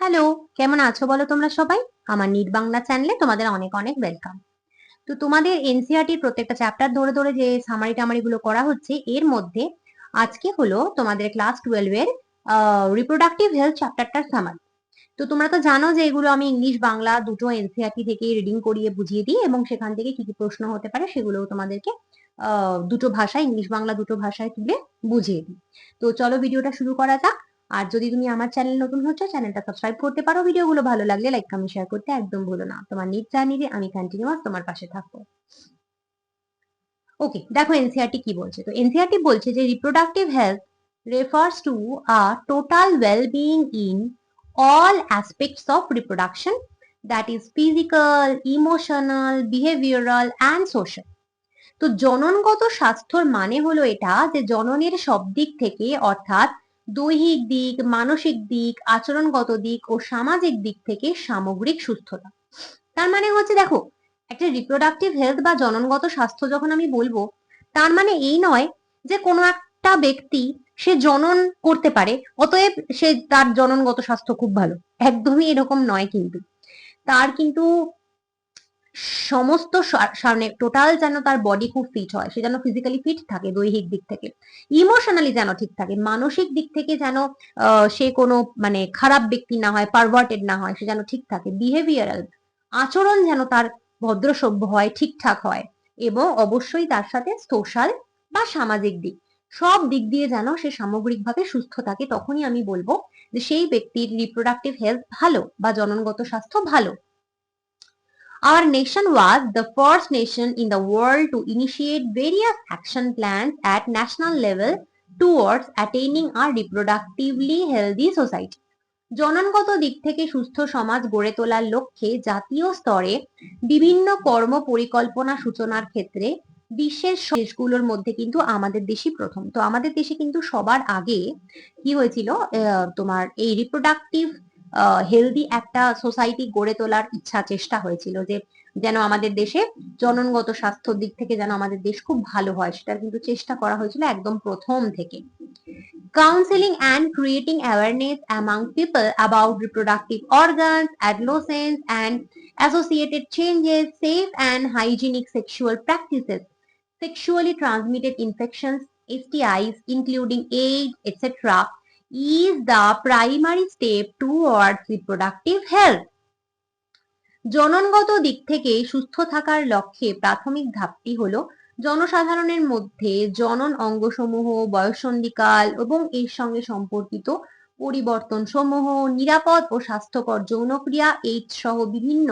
Hello কেমন আছো বলো তোমরা সবাই? আমার নিট বাংলা চ্যানেলে তোমাদের অনেক অনেক ওয়েলকাম তো তোমাদের এনসিআরটির প্রত্যেকটা চ্যাপ্টার ধরে ধরে যে সামারি টামারি গুলো করা হচ্ছে, এর মধ্যে আজকে হলো তোমাদের ক্লাস টুয়েলভ এর রিপ্রোডাক্টিভ হেলথ চ্যাপ্টারটার সামারি তো তোমরা তো জানো যে এগুলো আমি ইংলিশ বাংলা দুটো এনসিআরটি থেকে রিডিং করিয়ে বুঝিয়ে দিই এবং সেখান থেকে কি কি প্রশ্ন হতে পারে সেগুলোও তোমাদেরকে দুটো ভাষায় ইংলিশ বাংলা দুটো ভাষায় তুলে বুঝিয়ে দিই। তো চলো ভিডিওটা শুরু করা যাক। আর যদি তুমি আমার চ্যানেল নতুন হচ্ছে চ্যানেলটা সাবস্ক্রাইব করতে পারো। ভিডিওগুলো ভালো লাগলে লাইক কমেন্ট শেয়ার করতে একদম ভুলো না। তোমার নিট জার্নিতে আমি কন্টিনিউয়াস তোমার পাশে থাকব। ওকে দেখো এনসিআরটি কি বলছে? তো এনসিআরটি বলছে যে reproductive health refers to a total well-being in all aspects of reproduction that is physical, emotional, behavioral and social. তো জননগত স্বাস্থ্যর মানে হলো এটা যে জননের সব দিক থেকে অর্থাৎ দৈহিক দিক, মানসিক দিক, আচরণগত দিক ও সামাজিক দিক থেকে সামগ্রিক সুস্থতা। তার মানে হচ্ছে দেখো, একটা রিপ্রোডাক্টিভ হেলথ বা জননগত স্বাস্থ্য যখন আমি বলব, তার মানে এই নয় যে কোনো একটা ব্যক্তি সে জনন করতে পারে, অতএব সে তার জননগত স্বাস্থ্য খুব ভালো। একদমই এরকম নয় কিন্তু। তার কিন্তু সমস্ত সামনে টোটাল যেন তার বডি খুব ফিট হয়, সে যেন ফিজিক্যালি ফিট থাকে দৈহিক দিক থেকে। ইমোশনালি যেন ঠিক থাকে, মানসিক দিক থেকে যেন সে কোনো মানে খারাপ ব্যক্তি না হয় পারভার্টেড না হয়, সে যেন ঠিক থাকে। বিহেভিয়ারাল আচরণ যেন তার ভদ্রসভ্য হয়, ঠিকঠাক হয় এবং অবশ্যই তার সাথে সোশ্যাল বা সামাজিক দিক। সব দিক দিয়ে যেন সে সামগ্রিকভাবে সুস্থ থাকে, তখনই আমি বলব যে সেই ব্যক্তির রিপ্রোডাক্টিভ হেলথ ভালো বা জননগত স্বাস্থ্য ভালো। Our nation was the first nation in the world to initiate various action plans at national level towards attaining a reproductively healthy society. জননগত দিক থেকে সুস্থ সমাজ গড়ে তোলার লক্ষ্যে জাতীয় স্তরে বিভিন্ন কর্ম পরিকল্পনা সূচনার ক্ষেত্রে বিশ্বের দেশগুলোর মধ্যে কিন্তু আমাদের দেশই প্রথম তো আমাদের দেশে কিন্তু সবার আগে কি হয়েছিল তোমার এই রিপ্রোডাক্টিভ হেলদি একটা সোসাইটি গড়ে তোলার ইচ্ছা চেষ্টা হয়েছিল যে যেন আমাদের দেশে জননগত স্বাস্থ্যর দিক থেকে যেন আমাদের দেশ খুব ভালো হয় সেটার কিন্তু চেষ্টা করা হয়েছিল একদম প্রথম থেকে counseling and creating awareness among people about reproductive organs, adolescence, and associated changes, safe and hygienic sexual practices, sexually transmitted infections, STIs, including AIDS, etc., is the primary step towards reproductive health. জননগত দিক থেকে সুস্থ থাকার লক্ষ্যে প্রাথমিক ধাপটি হল জনসাধারণের মধ্যে জনন অঙ্গসমূহ, বয়সন্ধিকাল এবং এর সঙ্গে সম্পর্কিত পরিবর্তন সমূহ নিরাপদ ও স্বাস্থ্যকর যৌনক্রিয়া এইডস সহ বিভিন্ন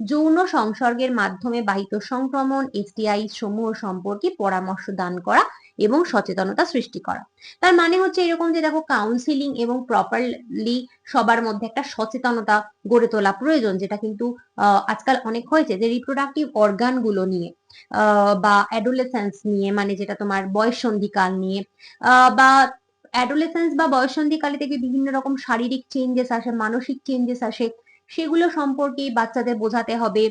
যৌন সংসর্গের মাধ্যমে বাহিত সংক্রমণ এসটিআই সমূহ সম্পর্কে পরামর্শ দান করা এবং সচেতনতা সৃষ্টি করা। তার মানে হচ্ছে এরকম যে দেখো কাউন্সিলিং এবং প্রপারলি সবার মধ্যে একটা সচেতনতা গড়ে তোলা প্রয়োজন, যেটা কিন্তু আজকাল অনেক হয়েছে যে রিপ্রোডাক্টিভ অর্গানগুলো নিয়ে বা অ্যাডোলেসেন্স নিয়ে মানে যেটা তোমার বয়সন্ধিকাল নিয়ে বা অ্যাডোলেসেন্স বা বয়সন্ধিকালে থেকে বিভিন্ন রকম শারীরিক চেঞ্জেস আসে, মানসিক চেঞ্জেস আসে সেগুলো সম্পর্কে বাচ্চাদের বোঝাতে হবে।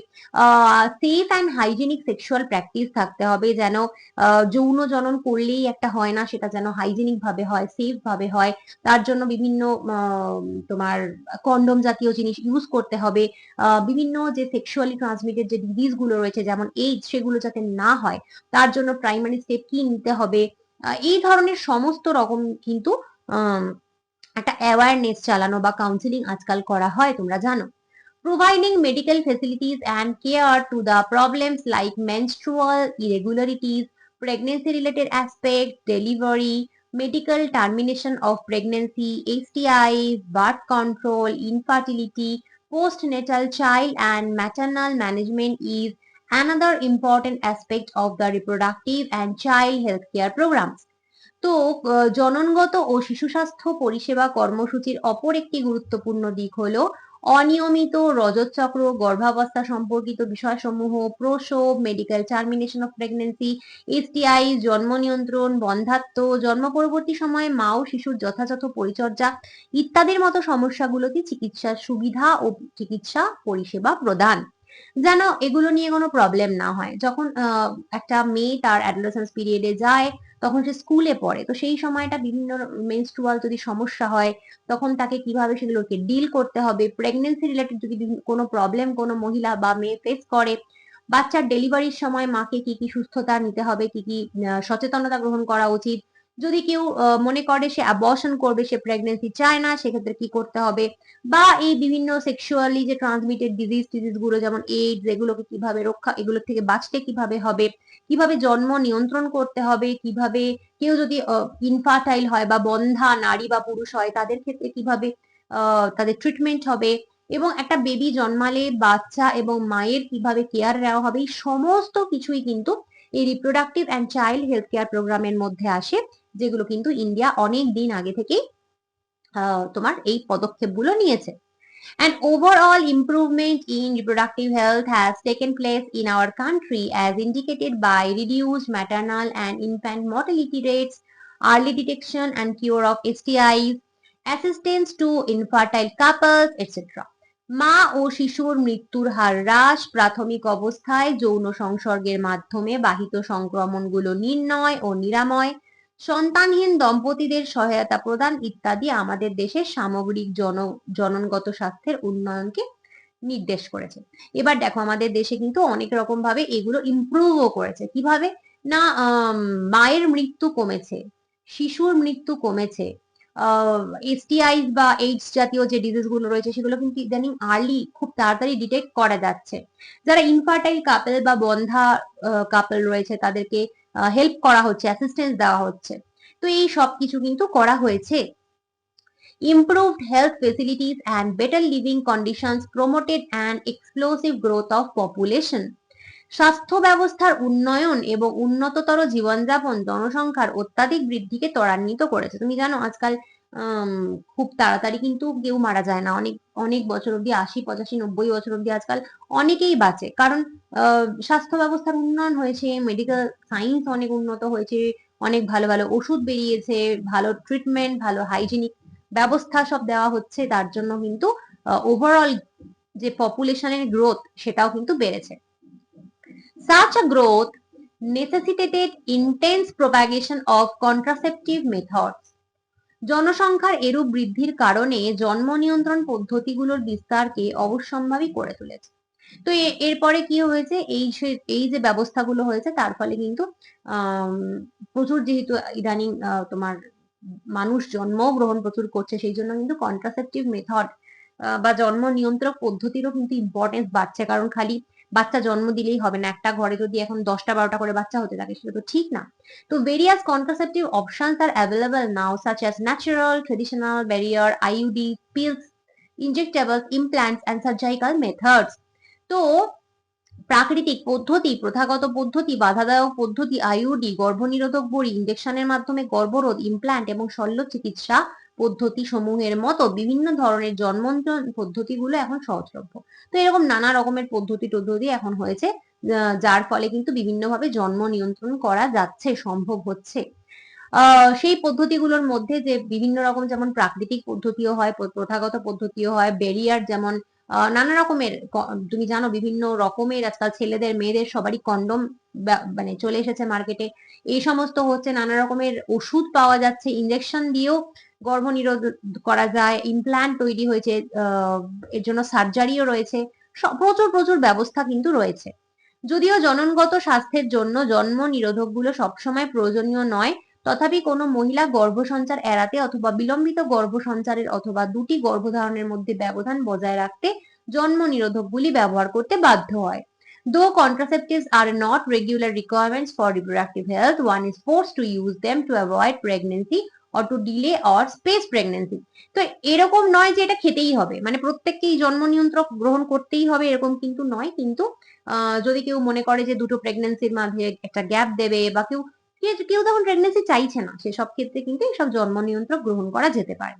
Safe and hygienic sexual practice থাকতে হবে যেন যৌন জনন করলেই একটা হয় না, সেটা যেন হাইজেনিক ভাবে হয় সেফ ভাবে হয়। তার জন্য বিভিন্ন তোমার কন্ডম জাতীয় জিনিস ইউজ করতে হবে। বিভিন্ন যে সেক্সুয়ালি ট্রান্সমিটেড যে ডিজিজগুলো রয়েছে, যেমন এইডস সেগুলো যাতে না হয়, তার জন্য প্রাইমারি স্টেপ কি নিতে হবে? এই ধরনের সমস্ত রকম কিন্তু একটা অ্যাওয়ারনেস চালানো বা কাউন্সিলিং আজকাল করা হয়, তোমরা জানো। Providing medical facilities and care to the problems like menstrual irregularities pregnancy related aspect delivery medical termination of pregnancy STI birth control infertility post natal child and maternal management is another important aspect of the reproductive and child health care programs তো জননগত ও শিশু স্বাস্থ্য পরিষেবা কর্মসূচির অপর একটি গুরুত্বপূর্ণ দিক হলো অনিয়মিত রজতচক্র, গর্ভাবস্থা সম্পর্কিত বিষয়সমূহ, প্রসব medical termination of pregnancy STI জন্ম নিয়ন্ত্রণ, বন্ধাত্ম, জন্ম পরবর্তী সময়ে মা ও শিশুর যথাযথ পরিচর্যা ইত্যাদির মতো সমস্যাগুলোতে চিকিৎসার সুবিধা ও চিকিৎসা পরিষেবা প্রদান। যেন এগুলো নিয়ে কোনো প্রবলেম না হয়। যখন একটা মেয়ে তার অ্যাডোলেসেন্স পিরিয়ডে যায় তখন সে স্কুলে পড়ে। তো সেই সময়টা বিভিন্ন মেনস্ট্রুয়াল যদি সমস্যা হয়, তখন তাকে কীভাবে সেগুলোকে ডিল করতে হবে? প্রেগনেন্সি রিলেটেড যদি কোনো প্রবলেম কোনো মহিলা বা মেয়ে ফেস করে, বাচ্চার ডেলিভারির সময় মাকে কি কি সুস্থতা নিতে হবে, কি কি সচেতনতা গ্রহণ করা উচিত? যদি কেউ মনে করে সে অ্যাবর্শন করবে, সে প্রেগনেন্সি চায় না, সেক্ষেত্রে কি করতে হবে? বা এই বিভিন্ন সেক্সুয়ালি যে ট্রান্সমিটেড ডিজিজ টিজিজগুলো যেমন এইডস এগুলোকে কীভাবে রক্ষা, এগুলোর থেকে বাঁচতে কীভাবে হবে? কীভাবে জন্ম নিয়ন্ত্রণ করতে হবে? কীভাবে কেউ যদি ইনফার্টাইল হয় বা বন্ধা নারী বা পুরুষ হয়, তাদের ক্ষেত্রে কীভাবে তাদের ট্রিটমেন্ট হবে? এবং একটা বেবি জন্মালে বাচ্চা এবং মায়ের কীভাবে কেয়ার নেওয়া হবে? এই সমস্ত কিছুই কিন্তু এই reproductive and child health care প্রোগ্রামের মধ্যে আসে যেগুলো কিন্তু ইন্ডিয়া অনেক দিন আগে থেকেই তোমার এই পদক্ষেপগুলো নিয়েছে An overall improvement in reproductive health has taken place in our country as indicated by reduced maternal and infant mortality rates, early detection and cure of STIs, assistance to infertile couples, etc. মা ও শিশুর মৃত্যুর হার হ্রাস, প্রাথমিক অবস্থায় যৌন সংসর্গের মাধ্যমে বাহিত সংক্রমণগুলো নির্ণয় ও নিরাময়, সন্তানহীন দম্পতিদের সহায়তা প্রদান ইত্যাদি আমাদের দেশের সামগ্রিক জন, জননগত স্বাস্থ্যের উন্নয়নকে নির্দেশ করেছে। এবার দেখো আমাদের দেশে কিন্তু অনেক রকম ভাবে এগুলো ইমপ্রুভও করেছে। কীভাবে? না মায়ের মৃত্যু কমেছে, শিশুর মৃত্যু কমেছে এসটিআইস বা এইডস জাতীয় যে ডিজিজগুলো রয়েছে, সেগুলো কিন্তু ইদানিং আর্লি খুব তাড়াতাড়ি ডিটেক্ট করা যাচ্ছে। যারা ইনফার্টাইল কাপল বা বন্ধা কাপল রয়েছে, তাদেরকে হেল্প করা হচ্ছে অ্যাসিস্ট্যান্স দেওয়া হচ্ছে। তো এই সব কিছু কিন্তু করা হয়েছে। Improved health facilities and better living conditions promoted an explosive growth of population স্বাস্থ্য ব্যবস্থার উন্নয়ন এবং উন্নততর জীবনযাপন জনসংখ্যার অত্যাধিক বৃদ্ধিকে ত্বরান্বিত করেছে। তুমি জানো, আজকাল খুব তাড়াতাড়ি কিন্তু কেউ মারা যায় না। অনেক অনেক বছর অব্দি আশি, পঁচাশি, নব্বই বছর অব্দি আজকাল অনেকেই বাঁচে। কারণ স্বাস্থ্য ব্যবস্থার উন্নয়ন হয়েছে মেডিকেল সায়েন্স অনেক উন্নত হয়েছে, অনেক ভালো ভালো ওষুধ বেরিয়েছে, ভালো ট্রিটমেন্ট ভালো হাইজিনিক ব্যবস্থা সব দেওয়া হচ্ছে। তার জন্য কিন্তু ওভারঅল যে পপুলেশনের গ্রোথ সেটাও কিন্তু বেড়েছে। Such a growth necessitated intense propagation of contraceptive methods. জনসংখ্যার এরূপ বৃদ্ধির কারণে জন্ম নিয়ন্ত্রণ পদ্ধতিগুলোর বিস্তারকে অবশ্যম্ভাবী করে তুলেছে। তো এরপরে কি হয়েছে? এই এই যে ব্যবস্থাগুলো হয়েছে, তার ফলে কিন্তু প্রচুর যেহেতু ইদানিং তোমার মানুষ জন্ম গ্রহণ প্রচুর করছে, সেই জন্য কিন্তু কন্ট্রাসেপটিভ মেথড বা জন্ম নিয়ন্ত্রক পদ্ধতিরও কিন্তু ইম্পর্টেন্স বাড়ছে। কারণ খালি বাচ্চা জন্ম দিলেই হবে না। একটা ঘরে যদি এখন দশটা, বারোটা করে বাচ্চা হতে থাকে, সেটা তো ঠিক না। তো various contraceptive options are available now such as natural traditional barrier IUD pills injectables implants and surgical methods তো প্রাকৃতিক পদ্ধতি, প্রথাগত পদ্ধতি, বাধাদায়ক পদ্ধতি আইইউডি গর্ভনিরোধক বড়ি ইনজেকশনের মাধ্যমে গর্ভরোধ ইমপ্ল্যান্ট এবং শল্য চিকিৎসা পদ্ধতি সমূহের মতো বিভিন্ন ধরনের জন্মন্তরণ পদ্ধতিগুলো এখন সহজলভ্য। তো এরকম নানা রকমের পদ্ধতি টদ্ধতি এখন হয়েছে যার ফলে কিন্তু বিভিন্নভাবে জন্ম নিয়ন্ত্রণ করা যাচ্ছে, সম্ভব হচ্ছে। সেই পদ্ধতিগুলোর মধ্যে যে বিভিন্ন রকম যেমন প্রাকৃতিক পদ্ধতিও হয় প্রথাগত পদ্ধতিও হয় ব্যারিয়ার যেমন নানা রকমের তুমি জানো বিভিন্ন রকমের আজকাল ছেলেদের, মেয়েদের সবারই কন্ডম মানে চলে এসেছে মার্কেটে এই সমস্ত হচ্ছে নানা রকমের ওষুধ পাওয়া যাচ্ছে ইঞ্জেকশন দিয়েও গর্ভনিরোধ করা যায় ইমপ্ল্যান্ট তৈরি হয়েছে এর জন্য সার্জারিও রয়েছে প্রচুর প্রচুর ব্যবস্থা কিন্তু রয়েছে। যদিও জননগত স্বাস্থ্যের জন্য জন্ম নিরোধকগুলো সবসময় প্রয়োজনীয় নয় তথাপি কোনো মহিলা গর্ভসঞ্চার এড়াতে অথবা বিলম্বিত গর্ভসঞ্চারের অথবা দুটি গর্ভধারণের মধ্যে ব্যবধান বজায় রাখতে জন্ম নিরোধকগুলি ব্যবহার করতে বাধ্য হয়। Though contraceptives are not regular requirements for reproductive health, one is forced to use them to avoid pregnancy or to delay or space pregnancy তো এরকম নয় যে এটা খেতেই হবে। মানে প্রত্যেককেই জন্ম নিয়ন্ত্রক গ্রহণ করতেই হবে এরকম কিন্তু নয়। কিন্তু যদি কেউ মনে করে যে দুটো প্রেগনেন্সির মাঝে একটা গ্যাপ দেবে বা কেউ কেউ তখন প্রেগনেন্সি চাইছে না। সেসব ক্ষেত্রে কিন্তু এসব জন্ম নিয়ন্ত্রক গ্রহণ করা যেতে পারে।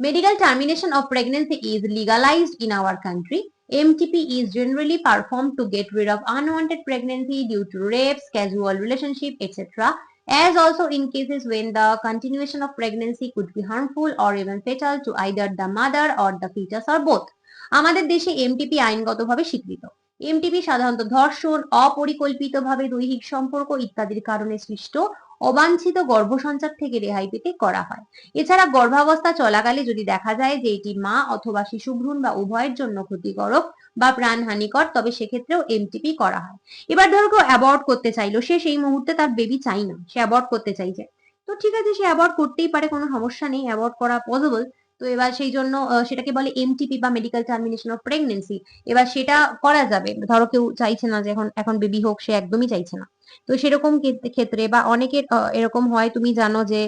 Medical termination of pregnancy is legalised in our country MTP is generally perform to get rid of unwanted pregnancy due to rapes casual relationship etcetera As also in cases when the continuation of pregnancy could be harmful or even fatal to either the mother or the fetus or both. আমাদের দেশে MTP আইনগতভাবে স্বীকৃত MTP সাধারণত ধর্ষণ অপরিকল্পিতভাবে দৈহিক সম্পর্ক ইত্যাদির কারণে সৃষ্ট অবাঞ্ছিত গর্ভসঞ্চার থেকে রেহাই পেতে করা হয়। এছাড়া গর্ভাবস্থা চলাকালে যদি দেখা যায় যে এটি মা অথবা শিশু ভ্রূণ বা উভয়ের জন্য ক্ষতিকারক বা প্রাণহানিকর তবে সেক্ষেত্রেও এমটিপি করা হয়। এবার ধরো কেউ অ্যাবর্ট করতে চাইলো, সে সেই মুহূর্তে তার বেবি চাই না, সে অ্যাবর্ট করতে চাইছে। তো ঠিক আছে, সে অ্যাবর্ট করতেই পারে, কোনো সমস্যা নেই অ্যাবর্ট করা পসিবল তো এবার সেই জন্য সেটাকে বলে এমটিপি বা মেডিকেল টার্মিনেশন অফ প্রেগনেন্সি এবার সেটা করা যাবে। ধরো কেউ চাইছে না যে এখন এখন বেবি হোক, সে একদমই চাইছে না। তো সেরকম ক্ষেত- ক্ষেত্রে বা অনেকের এরকম হয়, তুমি জানো যে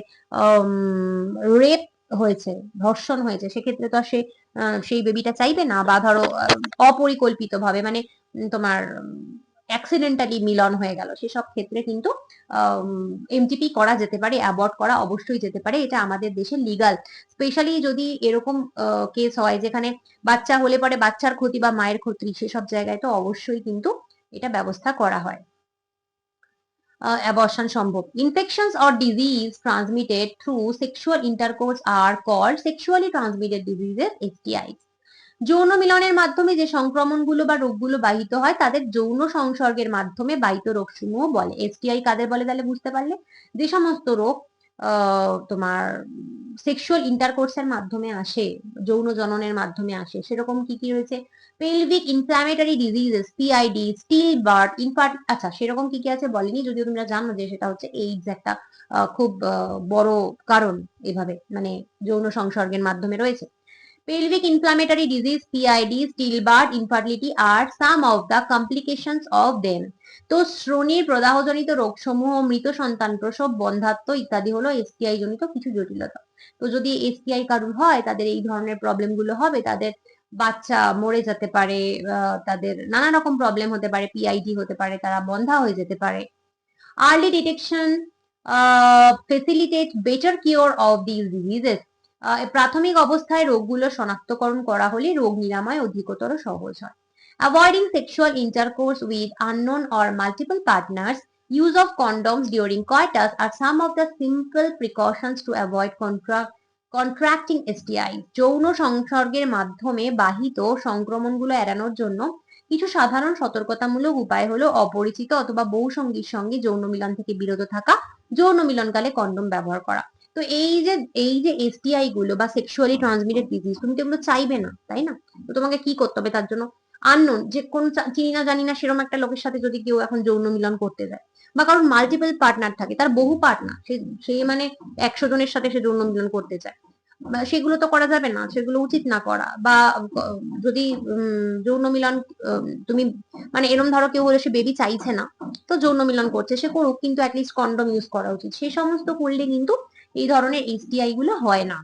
রেপ হয়েছে, ধর্ষণ হয়েছে। সেক্ষেত্রে তো আর সে সেই বেবিটা চাইবে না বা ধরো অপরিকল্পিত ভাবে মানে তোমার অ্যাক্সিডেন্টালি মিলন হয়ে গেল। সেসব ক্ষেত্রে কিন্তু এমটিপি করা যেতে পারে অ্যাবর্ট করা অবশ্যই যেতে পারে। এটা আমাদের দেশে লিগাল স্পেশালি যদি এরকম কেস হয় যেখানে বাচ্চা হলে পরে বাচ্চার ক্ষতি বা মায়ের ক্ষতি, সেসব জায়গায় তো অবশ্যই কিন্তু এটা ব্যবস্থা করা হয়। অ্যাবর্শন সম্ভব। Infections or disease transmitted through sexual intercourse are called sexually transmitted diseases STIs যৌন মিলনের মাধ্যমে যে সংক্রমণগুলো বা রোগগুলো বাহিত হয়, তাদের যৌন সংসর্গের মাধ্যমে বাহিত রোগসমূহ বলে। এসটিআই কাদের বলে তাহলে বুঝতে পারলে? যে সমস্ত রোগ তোমার সেক্সুয়াল ইন্টারকোর্সের মাধ্যমে আসে, যৌন জননের মাধ্যমে আসে। সেরকম কি কি রয়েছে? Pelvic inflammatory diseases PID still birth infertility আচ্ছা সেরকম কি কি আছে বলেনি, যদিও তোমরা জানো যে সেটা হচ্ছে এইডস একটা খুব বড় কারণ এভাবে। মানে যৌন সংসর্গের মাধ্যমে রয়েছে। Pelvic inflammatory disease PID stillbirth infertility are some of the complications of them. তো শ্রোণীর প্রদাহজনিত রোগসমূহ, মৃত সন্তান প্রসব, বন্ধাত্ম ইত্যাদি হলো এসটিআই জনিত কিছু জটিলতা। তো যদি এসটিআই কারুর হয়, তাদের এই ধরনের প্রবলেমগুলো হবে, তাদের বাচ্চা মরে যেতে পারে তাদের নানা রকম প্রবলেম হতে পারে পিআইডি হতে পারে, তারা বন্ধা হয়ে যেতে পারে। Early detection facilitate better cure of this diseases প্রাথমিক অবস্থায় রোগগুলো শনাক্তকরণ করা হলে রোগ নিরাময় অধিকতর সহজ হয়। Avoiding sexual intercourse with unknown or multiple partners use of condoms during coitus are some of the simple precautions to avoid contra- contracting STI যৌন সংসর্গের মাধ্যমে বাহিত সংক্রমণগুলো এড়ানোর জন্য কিছু সাধারণ সতর্কতামূলক উপায় হলো অপরিচিত অথবা বহুসঙ্গীর সঙ্গে যৌন মিলন থেকে বিরত থাকা, যৌন মিলনকালে কন্ডম ব্যবহার করা। তো এই যে এই যে এসটিআই গুলো বা সেক্সুয়ালি ট্রান্সমিটেড ডিজিজ তুমি তো এগুলো চাইবে না, তাই না? তো তোমাকে কি করতে হবে তার জন্য? আননোন যে কোন চিনি না জানি না সেরকম একটা লোকের সাথে যদি কেউ এখন যৌন মিলন করতে যায় বা কারণ মাল্টিপল পার্টনার থাকে, তার বহু পার্টনার সে মানে একশো জনের সাথে সে যৌন মিলন করতে চায়। সেগুলো তো করা যাবে না, সেগুলো উচিত না করা বা যদি যৌন মিলন তুমি মানে এরম ধরো কেউ হলে সে বেবি চাইছে না, তো যৌন মিলন করছে, সে করুক, কিন্তু অ্যাটলিস্ট কন্ডম ইউজ করা উচিত। সেই সমস্ত করলে কিন্তু এই ধরনের এসটিআই গুলো হয় না।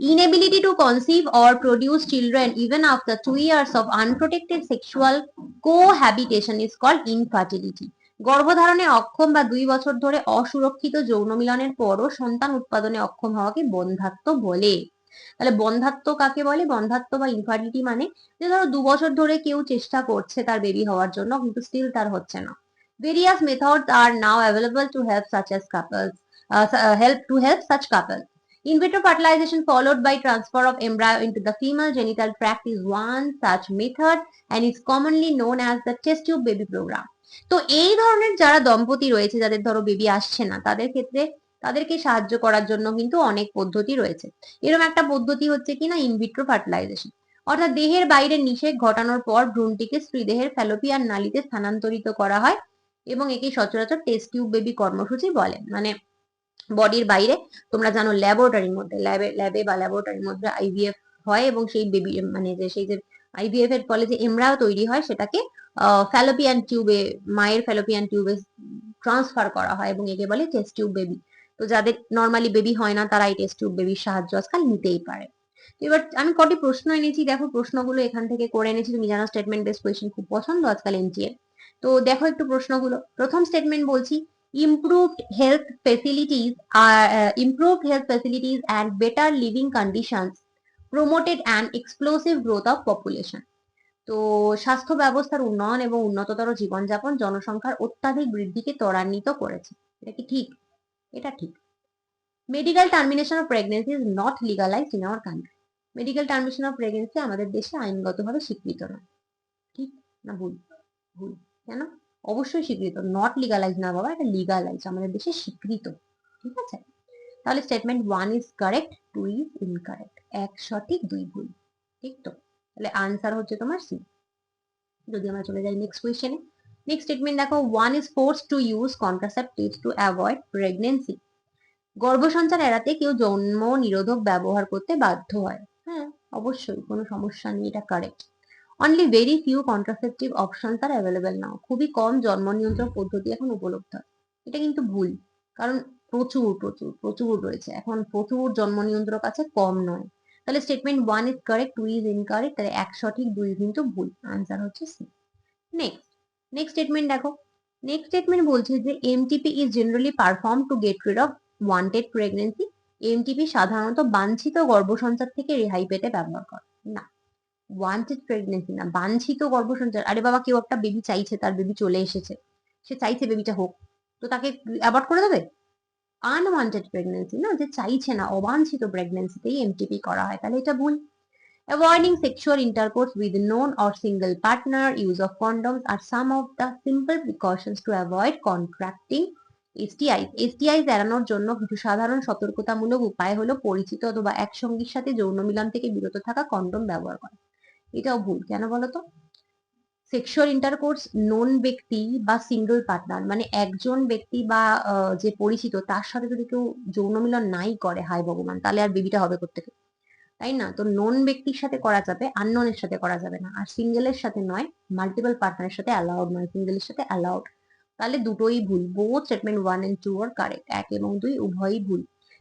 Inability to conceive or produce children even after two years of unprotected sexual cohabitation is called infertility গর্ভধারণে অক্ষম বা দুই বছর ধরে অসুরক্ষিত যৌন মিলনের পরও সন্তান উৎপাদনে অক্ষম হওয়াকে বন্ধাত্ব বলে। তাহলে বন্ধাত্ব কাকে বলে? বন্ধাত্ব বা ইনফার্টিলিটি মানে যে ধরো দু বছর ধরে কেউ চেষ্টা করছে তার বেবি হওয়ার জন্য, কিন্তু স্টিল তার হচ্ছে না। Various methods are now available to help such as couples help to help such couples In vitro fertilization followed by transfer of embryo into the female genital tract is one such method and is commonly known as the test tube baby program. তো এই ধরনের যারা দম্পতি রয়েছে, যাদের ধরো baby আসছে না, তাদের ক্ষেত্রে তাদেরকে সাহায্য করার জন্য কিন্তু অনেক পদ্ধতি রয়েছে। এরকম একটা পদ্ধতি হচ্ছে কিনা ইনভিট্রো ফার্টিলাইজেশন অর্থাৎ দেহের বাইরে নিষেক ঘটানোর পর ভ্রূণটিকে স্ত্রীদেহের ফ্যালোপিয়ান নালীতে স্থানান্তরিত করা হয় এবং একে সচরাচর টেস্ট টিউব বেবি কর্মসূচি বলে। মানে বডির বাইরে, তোমরা জানো ল্যাবরেটরির মধ্যে ল্যাবে ল্যাবে বা ল্যাবরেটরির মধ্যে আইভিএফ হয় এবং সেই বেবি মানে যে সেই যে আইভিএফ এর ফলে যে এমব্রায়ো তৈরি হয়, সেটাকে ফ্যালোপিয়ান টিউবে মায়ের ফ্যালোপিয়ান টিউবে ট্রান্সফার করা হয় এবং একে বলে টেস্ট টিউব বেবি তো যাদের নর্মালি বেবি হয় না, তারা এই টেস্ট টিউব বেবির সাহায্য আজকাল নিতেই পারে। এবার আমি কটি প্রশ্ন এনেছি, দেখো প্রশ্নগুলো এখান থেকে করে এনেছি, তুমি জানো স্টেটমেন্ট বেস কোয়েশ্চেন খুব পছন্দ আজকাল এনটিএ তো দেখো একটু প্রশ্নগুলো। প্রথম স্টেটমেন্ট বলছি improved health facilities are uh, improved health facilities and better living conditions promoted an explosive growth of population. তো স্বাস্থ্য ব্যবস্থার উন্নয়ন এবং উন্নততর জীবনযাপন জনসংখ্যার অত্যাধিক বৃদ্ধিকে ত্বরান্বিত করেছে। এটা কি ঠিক? এটা ঠিক। Medical termination of pregnancy is not legalised in our country medical termination of pregnancy আমাদের দেশে আইনগতভাবে স্বীকৃত নয়। ঠিক না ভুল? ভুল। কেন? অবশ্যই স্বীকৃত। নট লিগালাইজ না বাবা, এটা লিগালাইজ আমাদের দেশে স্বীকৃত, ঠিক আছে? তাহলে statement one is correct two is incorrect এক সঠিক, দুই ভুল, ঠিক তো? তাহলে আনসার হচ্ছে তোমার সি যদি আমরা চলে যাই নেক্সট কোয়েশ্চেনে নেক্সট স্টেটমেন্ট দেখো one is force to use contraceptives to avoid pregnancy গর্ভসঞ্চার এড়াতে কেউ জন্ম নিরোধক ব্যবহার করতে বাধ্য হয়। হ্যাঁ অবশ্যই, কোনো সমস্যা নেই, এটা correct only very few contraceptive options are available now খুবই কম জন্ম নিয়ন্ত্রণ পদ্ধতি এখন উপলব্ধ। এটা কিন্তু ভুল, কারণ প্রচুর প্রচুর প্রচুর রয়েছে। এখন প্রচুর জন্ম নিয়ন্ত্রক আছে, কম নয়। তাহলে statement one is correct two is incorrect তাহলে এক সঠিক, দুই কিন্তু ভুল। আনসার হচ্ছে সি নেক্সট নেক্সট স্টেটমেন্ট দেখো। নেক্সট স্টেটমেন্ট বলছে যে MTP is generally perform to get rid of wanted pregnancy MTP সাধারণত বাঞ্ছিত গর্ভসঞ্চার থেকে রেহাই পেতে ব্যবহার করে। না ওয়ান্টেড প্রেগনেন্সি না বাঞ্ছিত গর্ভসঞ্চার আরে বাবা কেউ একটা বেবি চাইছে তার বেবি চলে এসেছে। সে চাইছে বেবিটা হোক। তো তাকে অ্যাবর্ট করে দেবে? আনওয়ান্টেড প্রেগনেন্সি না? যে চাইছে না অবাঞ্ছিত প্রেগনেন্সিতেই এমটিপি করা হয়। তাহলে এটা ভুল। Avoiding sexual intercourse with known or single partner, use of condoms are some of the simple precautions to avoid contracting STIs. STIs এড়ানোর জন্য কিছু সাধারণ সতর্কতামূলক উপায় হলো পরিচিত অথবা একসঙ্গীর সাথে যৌন মিলন থেকে বিরত থাকা কন্ডম ব্যবহার করা। এটাও ভুল, কেন বলতো? সেক্সুয়াল ইন্টারকোর্স নোন ব্যক্তি বা সিঙ্গল পার্টনার মানে একজন ব্যক্তি বা যে পরিচিত, তার সাথে যদি কেউ যৌন মিলন নাই করে, হায় ভগবান, তাহলে আর বেবিটা হবে থেকে তাই না? তো নন ব্যক্তির সাথে করা যাবে আননোনের সাথে করা যাবে না। আর সিঙ্গেলের সাথে নয় মাল্টিপল পার্টনারের সাথে অ্যালাউড নয় সিঙ্গেলের সাথে অ্যালাউড তাহলে দুটোই ভুল both statement one and two are correct এক এবং দুই উভয়ই ভুল।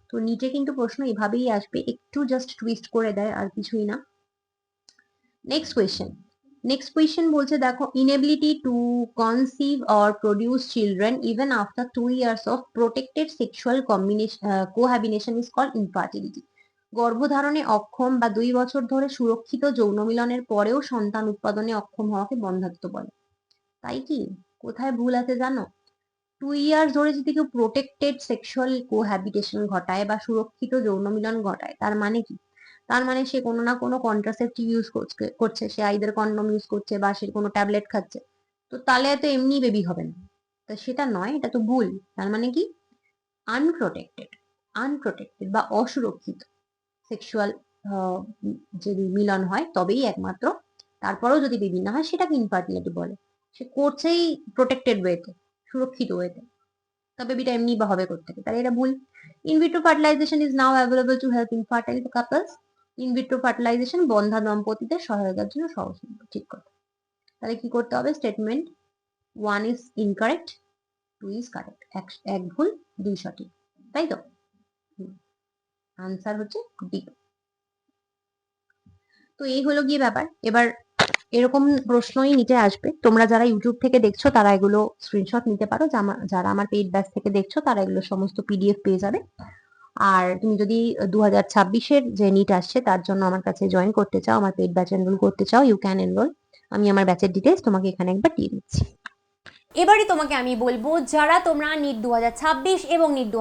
তো নিচে কিন্তু প্রশ্ন এভাবেই আসবে, একটু জাস্ট টুইস্ট করে দেয় আর কিছুই না। নেক্সট কোয়েশ্চেন নেক্সট কোয়েশ্চেন বলছে, দেখো inability to conceive or produce children even after two years of protected sexual combination cohabination is called infertility গর্ভধারণে অক্ষম বা দুই বছর ধরে সুরক্ষিত যৌন মিলনের পরেও সন্তান উৎপাদনে অক্ষম হওয়াকে বন্ধাত্ব বলে। তাই কি? কোথায় ভুল আছে জানো? টু ইয়ার্স ধরে যদি কেউ প্রোটেক্টেড সেক্সুয়াল কোহ্যাবিটেশন ঘটায় বা সুরক্ষিত যৌন মিলন ঘটায়, তার মানে কি? তার মানে সে কোনো না কোনো কন্ট্রাসেপটিভ ইউজ করছে সে আইদের কন্ডম ইউজ করছে বা সে কোনো ট্যাবলেট খাচ্ছে। তো তাহলে তো এমনি বেবি হবে না। তো সেটা নয়, এটা তো ভুল। তার মানে কি? আনপ্রোটেক্টেড আনপ্রোটেক্টেড বা অসুরক্ষিত সেক্সুয়াল যদি মিলন হয়, তবেই একমাত্র তারপরেও যদি বেবি না হয়, সেটাকে ইনফার্টিলিটি বলে। সে করছেই প্রোটেক্টেড ওয়েতে সুরক্ষিত ওয়েতে তবে বেবিটা এমনি বা হবে করতে তাহলে এটা ভুল। In vitro fertilisation is now available to help infertile couples in vitro fertilisation বন্ধা দম্পতিদের সহায়তার জন্য সহজ ঠিক কথা। তাহলে কি করতে হবে? Statement one is incorrect two is correct এক ভুল, দুই সঠিক, তাই তো? আনসার হচ্ছে ডি তো এই হলো গিয়ে ব্যাপার। এবার এরকম প্রশ্নই নিচে আসবে। তোমরা যারা ইউটিউব থেকে দেখছ, তারা এগুলো স্ক্রিনশট নিতে পারো। যারা আমার পেইড ব্যাচ থেকে দেখছ, তারা এগুলো সমস্ত পিডিএফ পেয়ে যাবে। আর তুমি যদি দু হাজার ছাব্বিশের যে নিট আসছে, তার জন্য আমার কাছে জয়েন করতে চাও, আমার পেইড ব্যাচ এনরোল করতে চাও ইউ ক্যান এনরোল আমি আমার ব্যাচের ডিটেলস তোমাকে এখানে একবার দিয়ে দিচ্ছি। এবারে তোমাকে আমি বলব, যারা তোমরা নিট দু হাজার ছাব্বিশ এবং নিট দু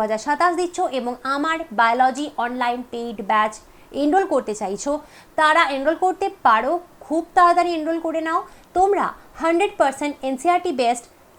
দিচ্ছ এবং আমার biology online paid batch enrol করতে চাইছো, তারা এনরোল করতে পারো। খুব তাড়াতাড়ি এনরোল করে নাও। তোমরা hundred percent NCERT best